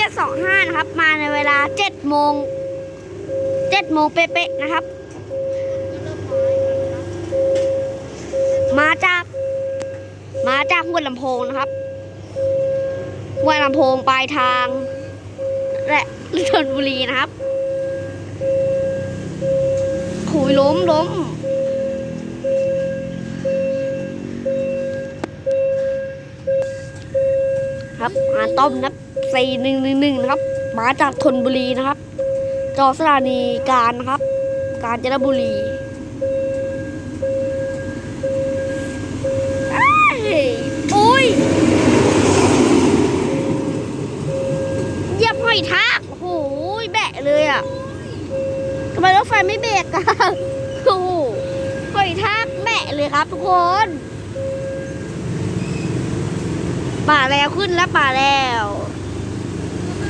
725นะครับ มาในเวลา7โมง7โมงเป๊ะๆนะครับ มาจาก มาจากหัวลำโพงนะครับหัวลำโพงปลายทาง และชนบุรีนะครับ ขุยล้มล้ม ครับอาต้อมนับสี่หนึ่งหนึ่งหนึ่งนะครับ มาจากธนบุรีนะครับ จอสถานีการนะครับ กาญจนบุรีเอ้ยอุ้ยเยียบหอยทากโอ้โหแบะเลยอะทำไมรถไฟไม่เบรกอะโอ้โหหอยทากแบะเลยครับทุกคน ป่าแล้วขึ้นแล้วป่าแล้ว